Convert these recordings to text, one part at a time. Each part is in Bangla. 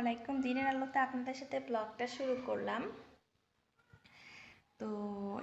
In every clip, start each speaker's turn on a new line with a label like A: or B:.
A: আলাইকুম, দিনের আলোতে আপনাদের সাথে ব্লগটা শুরু করলাম। তো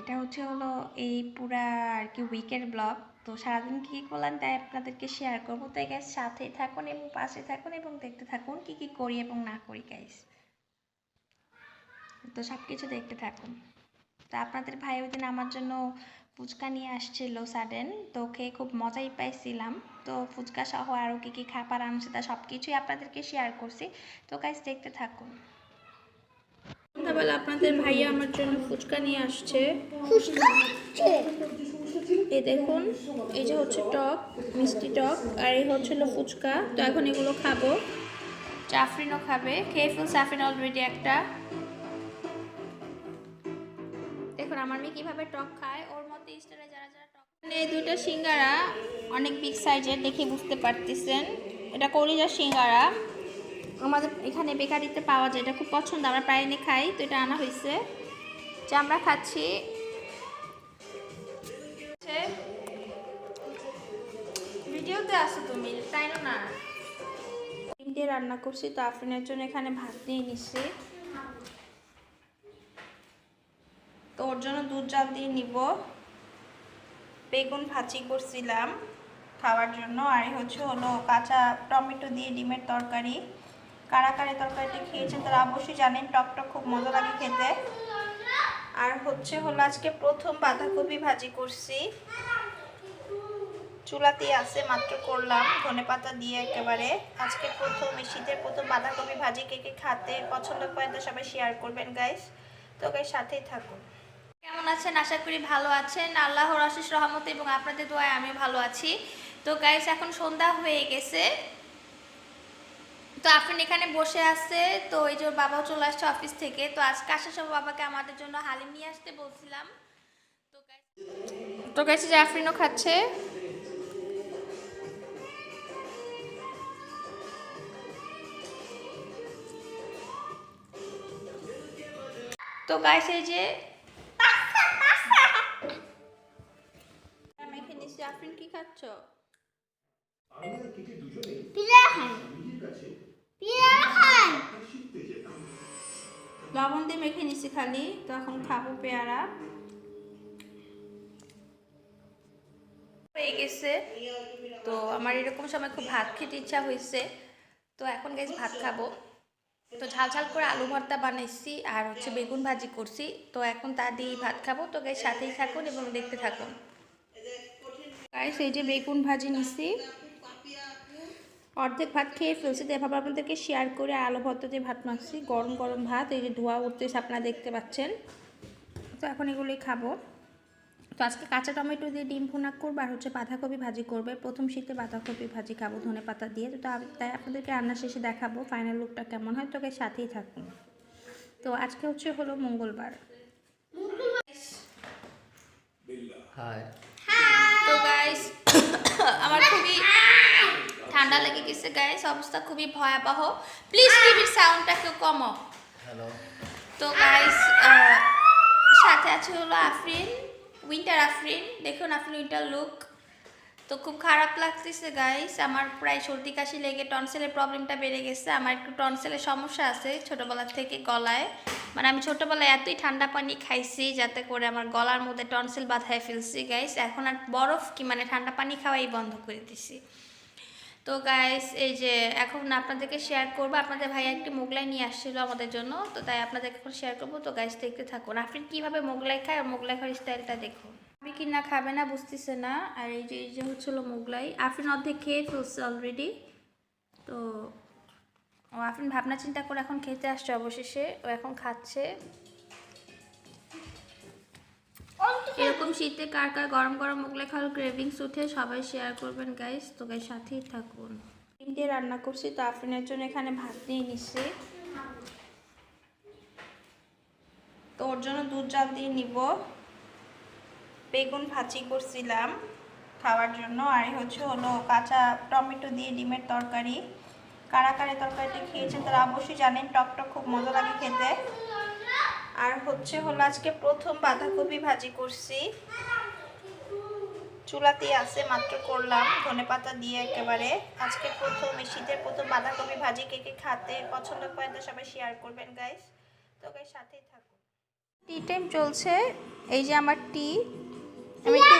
A: এটা হচ্ছে হলো এই পুরা আর কি উইকের ব্লগ তো সারাদিন কী কী করলাম তাই আপনাদেরকে শেয়ার করব। তাই গ্যাস সাথেই থাকুন এবং পাশে থাকুন এবং দেখতে থাকুন কি কি করি এবং না করি গাইস তো সব কিছু দেখতে থাকুন। তো আপনাদের ভাই ওই দিন আমার জন্য ফুচকা নিয়ে আসছিল সাডেন তো খেয়ে খুব মজাই পাইছিলাম। তো ফুচকা সহ আরও কী কী খাবার আনছে তা সব কিছুই আপনাদেরকে শেয়ার করছি। তো গাইস দেখতে থাকুন। সন্ধ্যাবেলা আপনাদের ভাইয়া আমার জন্য ফুচকা নিয়ে আসছে। এই দেখুন এই যে হচ্ছে টক মিষ্টি টক আর এই হচ্ছিল ফুচকা। তো এখন এগুলো খাব। চাফরিনও খাবে। খেয়ে ফুল সাফরিন অলরেডি একটা। আমার মেয়ে কীভাবে টক খায়, ওর মধ্যে স্টারে যারা যারা টক এই দুইটা সিঙ্গারা অনেক বিগ সাইজের দেখে বুঝতে পারতেছেন। এটা কলিজার সিঙ্গারা। আমাদের এখানে বেকারিতে পাওয়া যায়, এটা খুব পছন্দ, আমরা প্রায় এনে খাই, তো এটা আনা হয়েছে। যে আমরা খাচ্ছি ভিডিওতে আসো তুমি, তাই না? দিয়ে রান্না করছি, তো আফরিনের জন্য এখানে ভাত নিয়ে নিচ্ছি তো ওর জন্য দুধ জাল দিয়ে নিব। বেগুন ভাজি করছিলাম খাওয়ার জন্য। আর হচ্ছে হলো কাঁচা টমেটো দিয়ে ডিমের তরকারি। কারা কারে তরকারিটা খেয়েছেন তারা অবশ্যই জানেন টকটা খুব মজা লাগে খেতে। আর হচ্ছে হলো আজকে প্রথম বাঁধাকপি ভাজি করছি। চুলাতেই আছে, মাত্র করলাম, ধনে পাতা দিয়ে একেবারে। আজকে প্রথম শীতের প্রথম বাঁধাকপি ভাজি কে কে খাতে পছন্দ করেন তো সবাই শেয়ার করবেন গাইস তো গাইস সাথেই থাকুন। কেমন আছেন? আশা করি ভালো আছেন। আল্লাহর আশিস রহমত এবং আপনাদের দোয়ায় আমি ভালো আছি। তো গাইস এখন সন্ধ্যা হয়ে গেছে। তো আপনি এখানে বসে আছে। তো এই যে বাবাও চলে আসছে অফিস থেকে। তো আজকে আসার সময় বাবাকে আমাদের জন্য হালিম নিয়ে আসতে বলছিলাম। তো তো গাইছে যে আফরিনও খাচ্ছে। তো গাইস এই যে মেখে নিচ্ছি আফরিন কি খাচ্ছ? লবণ দিয়ে মেখে নিছি খালি তো এখন খাব পেয়ারা। হয়ে গেছে। তো আমার এরকম সময় খুব ভাত খেতে ইচ্ছা হয়েছে। তো এখন গেছে ভাত খাব। তো ঝাল ঝাল করে আলু ভর্তা বানাইছি আর হচ্ছে বেগুন ভাজি করছি। তো এখন তা দিয়েই ভাত খাব। তো গাইস সাথেই থাকুন এবং দেখতে থাকুন। গাইস এই যে বেগুন ভাজি নিছি। অর্ধেক ভাত খেয়ে ফেলছি। তো এভাবে আপনাদেরকে শেয়ার করে আলু ভর্তা দিয়ে ভাত মাখছি। গরম গরম ভাত, এই যে ধোয়া উঠতেছে, আপনারা দেখতে পাচ্ছেন। তো এখন এগুলোই খাব। তো আজকে কাঁচা টমেটো দিয়ে ডিম ভুনা করব আর হচ্ছে বাঁধাকপি ভাজি করবে। প্রথম শীতে বাঁধাকপি ভাজি খাব ধনে পাতা দিয়ে। তো তাই আপনাদেরকে রান্না শেষে দেখাবো ফাইনাল লুকটা কেমন হয়। তোকে সাথেই থাকুন। তো আজকে হচ্ছে হলো মঙ্গলবার। তো গাইস আমার খুবই ঠান্ডা লেগে গেছে গাইস অবস্থা খুবই ভয়াবহ। প্লিজ টিভির সাউন্ডটা কেউ কমো। তো গাইস সাথে আছে হলো আফরিন। উইন্টার আফরিন দেখুন আফরিন উইন্টার লুক তো খুব খারাপ লাগতেছে গাইস আমার প্রায় সর্দি কাশি লেগে টনসেলের প্রবলেমটা বেড়ে গেছে। আমার একটু টনসেলের সমস্যা আছে ছোটোবেলার থেকে গলায়। মানে আমি ছোটোবেলায় এতই ঠান্ডা পানি খাইছি যাতে করে আমার গলার মধ্যে টনসেল বাঁধায় ফেলছি গাইস এখন আর বরফ কি মানে ঠান্ডা পানি খাওয়াই বন্ধ করে দিছি। তো গাইস এই যে এখন আপনাদেরকে শেয়ার করব। আপনাদের ভাইয়া একটি মোগলাই নিয়ে আসছিল আমাদের জন্য, তো তাই আপনাদেরকে এখন শেয়ার করব। তো গাইস দেখতে থাকুন। আপনি কীভাবে মোগলাই খায় আর মোগলাই খাওয়ার স্টাইলটা দেখুন। আপনি কি না খাবে না বুঝতেছে না। আর এই যে এই যে হচ্ছিল মোগলাই। আফরিন অর্ধেক খেয়ে ফেলছে অলরেডি তো ও আফরিন ভাবনা চিন্তা করে এখন খেতে আসছে অবশেষে। ও এখন খাচ্ছে। এরকম শীতে কার কার গরম গরম মোগলাই খাওয়ার ক্রেভিংস উঠে সবাই শেয়ার করবেন গাইস তো গাইস সাথেই থাকুন। ডিম দিয়ে রান্না করছি, তো আফরিনের জন্য এখানে ভাত নিয়ে নিচ্ছি তো ওর জন্য দুধ জাল দিয়ে নিব। বেগুন ভাজি করছিলাম খাওয়ার জন্য। আর হচ্ছে হলো কাঁচা টমেটো দিয়ে ডিমের তরকারি। কারা কারে তরকারিটা খেয়েছেন তারা অবশ্যই জানেন, টক টক খুব মজা লাগে খেতে। আর হচ্ছে হলো আজকে প্রথম বাঁধাকপি ভাজি করছি। চুলাতেই আছে মাত্র করলাম। ধনে পাতা দিয়ে একেবারে। আজকে প্রথম শীতের প্রথম বাঁধাকপি ভাজি কে কে খাতে পছন্দ করেন তো সবাই শেয়ার করবেন গাইস তো গাইস সাথেই থাকুন। টি টাইম চলছে। এই যে আমার টি আমি একটু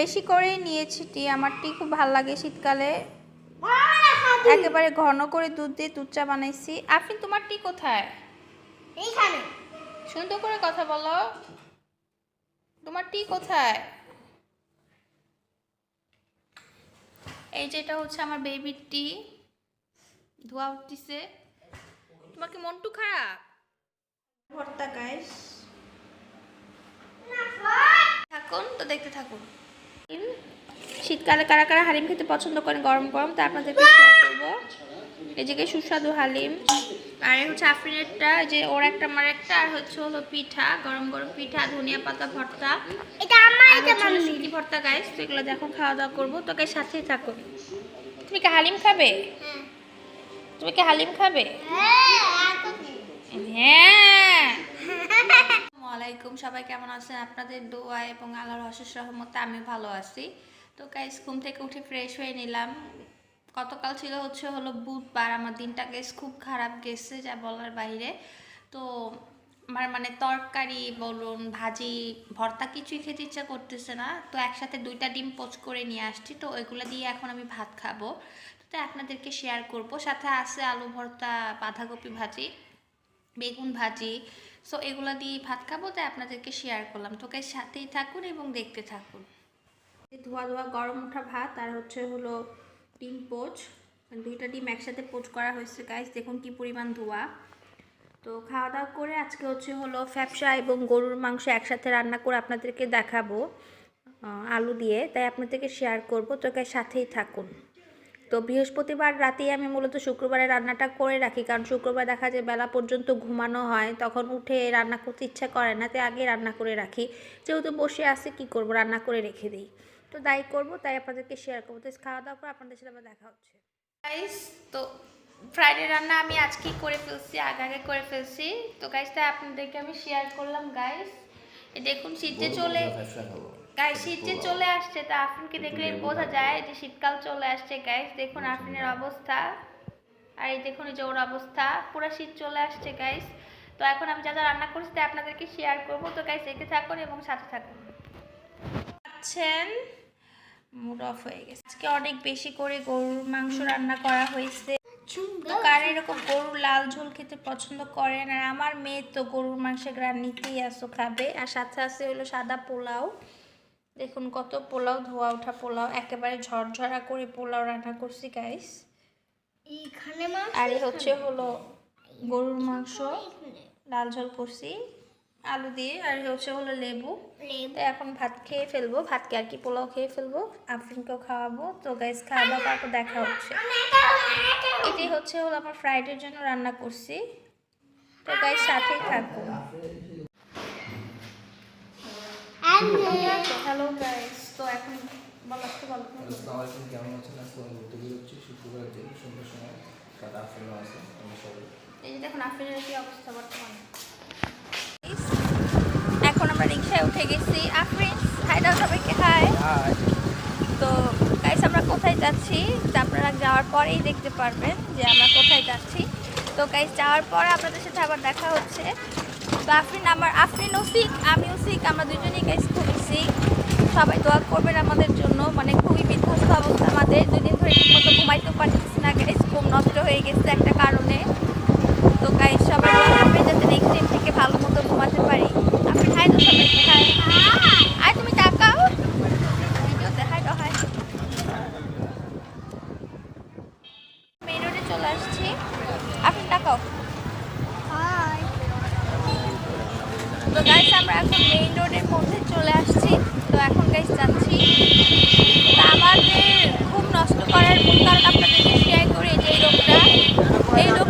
A: বেশি করেই নিয়েছি টি আমার টি খুব ভালো লাগে শীতকালে। একেবারে ঘন করে দুধ দিয়ে দুধ চা বানাইছি। আপনি তোমার টি কোথায়?
B: এইখানে।
A: সুন্দর করে কথা বলো। তোমার টি কোথায়? এই যেটা হচ্ছে আমার বেবির টি। ধোয়া উঠতেছে। তোমার কি মনটু খারাপ? ভর্তা গাইস থাকুন তো দেখতে থাকুন। শীতকালে কারা কারা হালিম খেতে পছন্দ করেন গরম গরম তা আপনাদেরকে শেয়ার করব এই যে সুস্বাদু হালিম। আর এই হচ্ছে আফরিনেরটা যে ওর একটা আমার একটা আর হচ্ছে হলো পিঠা গরম গরম পিঠা ধনিয়া পাতা ভর্তা।
B: এটা আমার এটা
A: হচ্ছে হলো ভর্তা গাইস তো এগুলো দেখো খাওয়া দাওয়া করব। তোকে সাথেই থাকো। তুমি কি হালিম খাবে? তুমি কি হালিম খাবে?
B: হ্যাঁ
A: হ্যাঁ। আলাইকুম সবাই কেমন আছেন? আপনাদের দোয়া এবং আল্লাহর অশেষ রহমতে আমি ভালো আছি। তো গাইস ঘুম থেকে উঠে ফ্রেশ হয়ে নিলাম। গতকাল ছিল হচ্ছে হলো বুধবার। আমার দিনটা গেস খুব খারাপ গেছে যা বলার বাইরে। তো আমার মানে তরকারি বলুন, ভাজি, ভর্তা কিছুই খেতে ইচ্ছা করতেছে না। তো একসাথে দুইটা ডিম পোচ করে নিয়ে আসছি। তো ওইগুলো দিয়ে এখন আমি ভাত খাব। তো আপনাদেরকে শেয়ার করব। সাথে আছে আলু ভর্তা, বাঁধাকপি ভাজি, বেগুন ভাজি। সো এগুলো দিয়ে ভাত খাব। তাই আপনাদেরকে শেয়ার করলাম। তোকে সাথেই থাকুন এবং দেখতে থাকুন। ধোয়া ধোয়া গরম ওঠা ভাত আর হচ্ছে হলো ডিম পোচ দুইটা ডিম একসাথে পোচ করা হয়েছে গাইস দেখুন কি পরিমাণ ধোয়া। তো খাওয়া দাওয়া করে আজকে হচ্ছে হলো ফ্যাপসা এবং গরুর মাংস একসাথে রান্না করে আপনাদেরকে দেখাবো আলু দিয়ে, তাই আপনাদেরকে শেয়ার করব তোকে সাথেই থাকুন। তো বৃহস্পতিবার রাতেই আমি মূলত শুক্রবারে রান্নাটা করে রাখি, কারণ শুক্রবার দেখা যায় বেলা পর্যন্ত ঘুমানো হয়, তখন উঠে রান্না করতে ইচ্ছা করে না, তাই আগে রান্না করে রাখি। যেহেতু বসে আছে, কি করব? রান্না করে রেখে দিই। তো তাই করব তাই আপনাদেরকে শেয়ার করব। তো খাওয়া দাওয়ার পর আপনাদের সাথে আবার দেখা হচ্ছে। গাইস তো ফ্রাইডে রান্না আমি আজকেই করে ফেলছি আগে আগে করে ফেলছি। তো গাইস তাই আপনাদেরকে আমি শেয়ার করলাম গাইস দেখুন শীতে চলে গাইস শীত যে চলে আসছে তা আফরিনকে দেখলে বোঝা যায় যে শীতকাল চলে আসছে গাইস দেখুন আফরিনের অবস্থা। আর এই দেখুন এই যে ওর অবস্থা। পুরো শীত চলে আসছে গাইস তো এখন আমি যা যা রান্না করছি তাই আপনাদেরকে শেয়ার করব। তো গাইস দেখতে থাকুন এবং সাথে থাকুন। আছেন। মুড অফ হয়ে গেছে। আজকে অনেক বেশি করে গরুর মাংস রান্না করা হয়েছে। তো কার এরকম গরুর লাল ঝোল খেতে পছন্দ করেন? আর আমার মেয়ে তো গরুর মাংসের গ্রান নিতেই আসো খাবে। আর সাথে আছে হলো সাদা পোলাও। দেখুন কত পোলাও ধোয়া ওঠা পোলাও একেবারে ঝরঝরা করে পোলাও রান্না করছি গাইস আর হচ্ছে হলো গরুর মাংস। লাল ঝোল করছি। আলু দিয়ে আর হচ্ছে হলো লেবু। তো এখন ভাত খেয়ে ফেলব। ভাতকে আর কি পোলাও খেয়ে ফেলব? আফরিনকেও খাওয়াবো। তো গাইস খাওয়া দাওয়া তারপর দেখা হচ্ছে। এটি হচ্ছে হলো আমার ফ্রাইডের জন্য রান্না করছি। তো গাইস সাথেই থাকব হ্যালো গাইস তো এখন বলো তো বলো।
C: আসসালামু আলাইকুম কেমন আছেন? আজকে আমি ঘুরতে বেরোচ্ছি শুক্রবার দিন সন্ধ্যার সময়। সাথে আফরিনও আছে আমরা সবাই।
A: এই যে দেখুন আফরিনের কি অবস্থা বর্তমানে? আমরা রিক্সায় উঠে গেছি আফরিন হাই দাও সবাইকে হাই তো গাইস আমরা কোথায় যাচ্ছি? তা আপনারা যাওয়ার পরেই দেখতে পারবেন যে আমরা কোথায় যাচ্ছি। তো গাইস যাওয়ার পর আপনাদের সাথে আবার দেখা হচ্ছে। তো আফরিন আমার আফরিনও সিক আমিও সিক আমরা দুজনেই গাইস খুবই সিক সবাই দোয়া করবেন আমাদের জন্য। মানে খুবই বিধ্বস্ত অবস্থা আমাদের। দুই দিন ধরে ঠিকমতো ঘুমাইতেও পারতেছি না গাইস ঘুম নষ্ট হয়ে গেছে একটা কারণে তো গাইস সবাই দোয়া করবেন যাতে নেক্সট টাইম থেকে ভালো মতো ঘুমাতে পারি আপনি হাই তো সবাইকে হাই আর তুমি তাকাও ভিডিওতে হাই তো হাই মেন রোডে চলে আসছি আপনি তাকাও
B: হাই
A: তো গাইস আমরা এখন মেইন রোডের মধ্যে চলে আসছি। তো এখন গাইজ যাচ্ছি। তো আমাদের খুব নষ্ট করার মূল কারণ আপনাদেরকে শেয়ার করি যে এই লোকটা এই লোকটা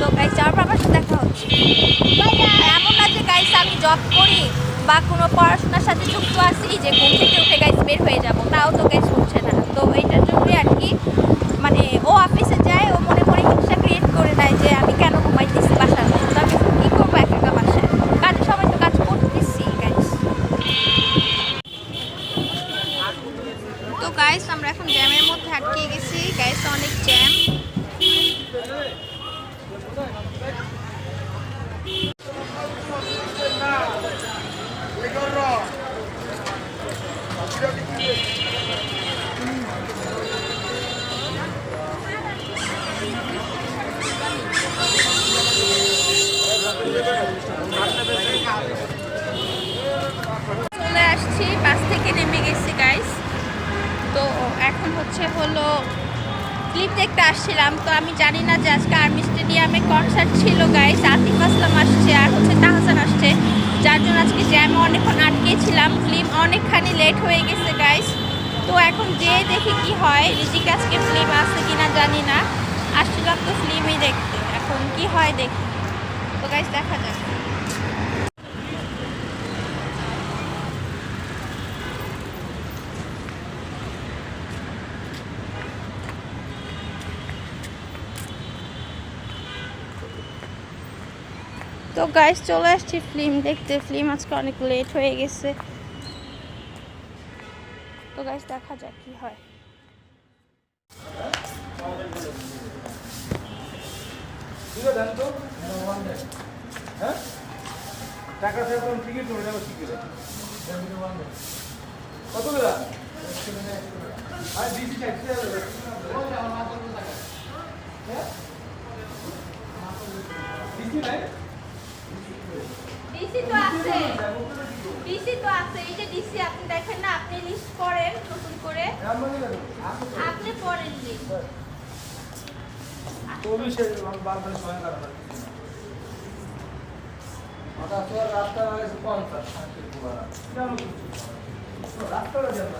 A: তো গাইস আবার সাথে দেখা হচ্ছে। এমন না যে গাইস আমি জব করি বা কোনো পড়াশোনার সাথে যুক্ত আছি যে ঘুম থেকে উঠে গাইস বের হয়ে যাব তাও তো গাইস হচ্ছে না। তো এইটার জন্যই আর কি মানে ও অফিসে যায় ও মনে মনে হিংসা ক্রিয়েট করে দেয় যে আমি কেন ঘুমাইতেছি বা আজকে আর্মি স্টেডিয়ামে কনসার্ট ছিল গাইস আতিফ আসলাম আসছে, আর হচ্ছে তাহসান আসছে। যার জন্য আজকে জ্যামে অনেকক্ষণ আটকেছিলাম। ফিল্ম অনেকখানি লেট হয়ে গেছে গাইস তো এখন যে দেখি কি হয়। রিজিক আজকে ফিল্ম কি না জানি না। আসছিলাম তো ফিল্মই দেখতে। এখন কি হয় দেখি। তো গাইস দেখা যাক। তো গাইস চলে আসছি ফিল্ম দেখতে। ফিল্ম আজকে অনেক লেট হয়ে গেছে। তো গাইস দেখা যাক কি হয়।
C: হ্যাঁ? কত দিচ্ছি নাই
A: ডিসি তো আছে। ডিসি তো আছে। এই যে ডিসি আপনি দেখেন না আপনি লিস্ট করেন নতুন করে। আপনি পড়েন লিস্ট
C: তো রাস্তা আছে রাস্তাটা যেন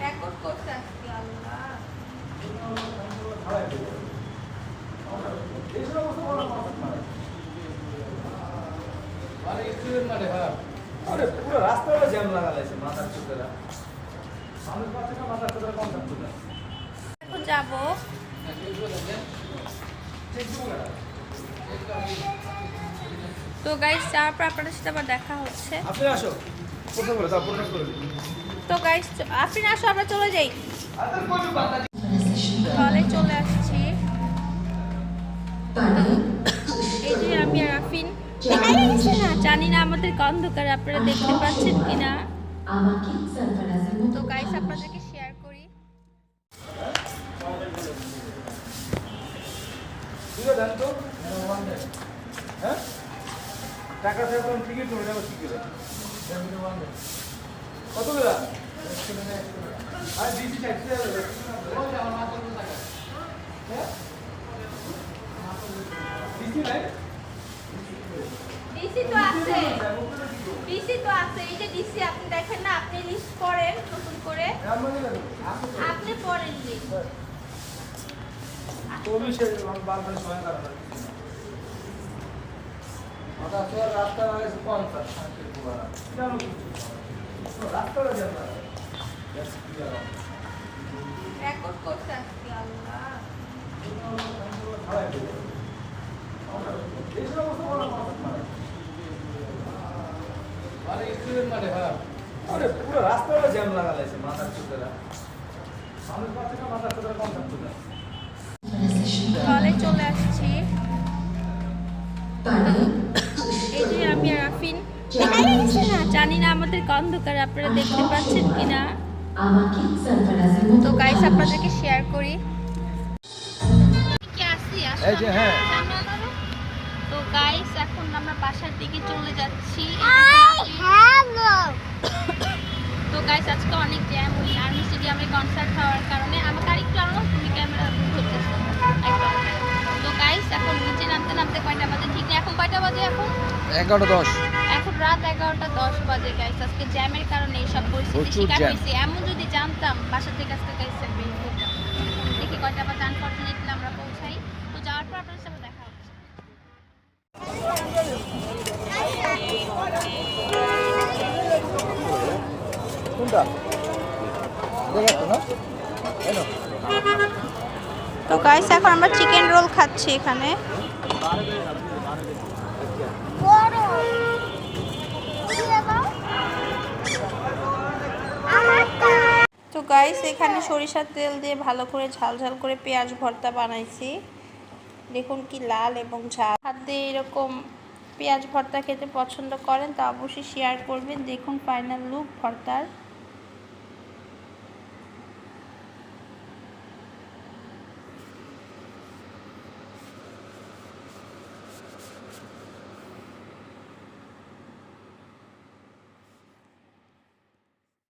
A: রেকর্ড করতে আসছি আল্লাহ।
C: আরে পুরো রাস্তাটা জ্যাম লাগা মাথার চোখেরা। মানুষ পাচ্ছে না মাথার চোখেরা কম থাকতো না।
A: এখন যাব। তো গাইস যাওয়ার পর আপনাদের সাথে আবার দেখা হচ্ছে।
C: আপনি আসো। প্রথম করে দাও প্রথম করে।
A: তো গাইস আপনি আসো আমরা চলে যাই। হলে চলে আসছি। জানি না আমাদের অন্ধকার, আপনারা দেখতে পাচ্ছেন কিনা? তো গাইস আপনাদেরকে শেয়ার করি।
C: চাইতে দিচ্ছি নাই
A: ডিসি তো আছে ডিসি তো আছে এই যে ডিসি আপনি দেখেন না আপনি লিস্ট করেন নতুন করে আপনি পড়েন লিস্ট
C: চল্লিশে বারবার সময় তো রাস্তা পঞ্চাশ রাস্তাটা
A: রেকর্ড করতে আসছি আল্লাহ।
C: আরে পুরো রাস্তাটা জ্যাম লাগা লাগছে মাথার চোখেরা মানুষ পাচ্ছে মাথার চোখেরা কম থাকতো না
A: চলে আসছি। এই যে আমি আর আফিন। জানি না আমাদের অন্ধকার আপনারা দেখতে পাচ্ছেন কিনা।
D: আমাকে সারফারাজের মতো
A: তো গাইস আপনাদেরকে শেয়ার করি।
C: এই যে, হ্যাঁ।
A: তো গাইস এখন আমরা বাসার দিকে চলে যাচ্ছি। তো গাইস আজকে অনেক জ্যাম ওই আর্মি স্টেডিয়ামে কনসার্ট হওয়ার কারণে আমাকে আরেকটু আনো তুমি ক্যামেরা ধরতেছো তো গাইস এখন নিচে নামতে নামতে কয়টা বাজে? ঠিক নেই এখন কয়টা বাজে এখন?
C: এগারো দশ।
A: এখন রাত এগারোটা দশ বাজে গাইস আজকে জ্যামের কারণে এইসব পরিস্থিতি শিকার। হয়েছি। এমন যদি জানতাম বাসা থেকে আজকে গাইস দেখি কয়টা বাজে। আনফর্চুনেটলি আমরা পৌঁছাই। তো যাওয়ার পর আপনাদের সাথে দেখা হচ্ছে। তো গাইস এখন আমরা চিকেন রোল খাচ্ছি এখানে।
B: বাবা
A: গাইস এখানে সরিষার তেল দিয়ে ভালো করে ঝাল ঝাল করে পেঁয়াজ ভর্তা বানাইছি। দেখুন কি লাল এবং ঝাল। হাত দিয়ে এরকম পেঁয়াজ ভর্তা খেতে পছন্দ করেন তা অবশ্যই শেয়ার করবেন। দেখুন ফাইনাল লুক ভর্তার।